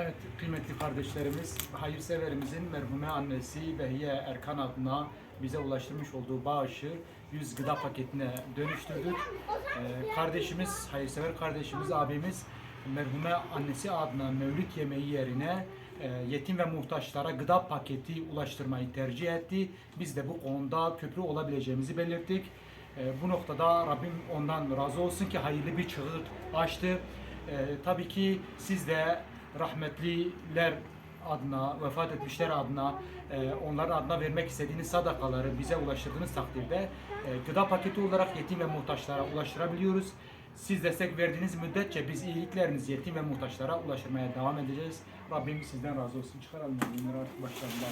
Evet kıymetli kardeşlerimiz, hayırseverimizin merhume annesi Behiye Erkan adına bize ulaştırmış olduğu bağışı 100 gıda paketine dönüştürdük. Ee, kardeşimiz, hayırsever kardeşimiz, abimiz merhume annesi adına mevlüt yemeği yerine e, yetim ve muhtaçlara gıda paketi ulaştırmayı tercih etti. Biz de bu konuda köprü olabileceğimizi belirttik. E, bu noktada Rabbim ondan razı olsun ki hayırlı bir çığır açtı. E, tabii ki siz de rahmetliler adına, vefat etmişler adına, e, onların adına vermek istediğiniz sadakaları bize ulaştırdığınız takdirde e, gıda paketi olarak yetim ve muhtaçlara ulaştırabiliyoruz. Siz destek verdiğiniz müddetçe biz iyiliklerinizi yetim ve muhtaçlara ulaştırmaya devam edeceğiz. Rabbim sizden razı olsun. Çıkaralım bunları artık başlarında.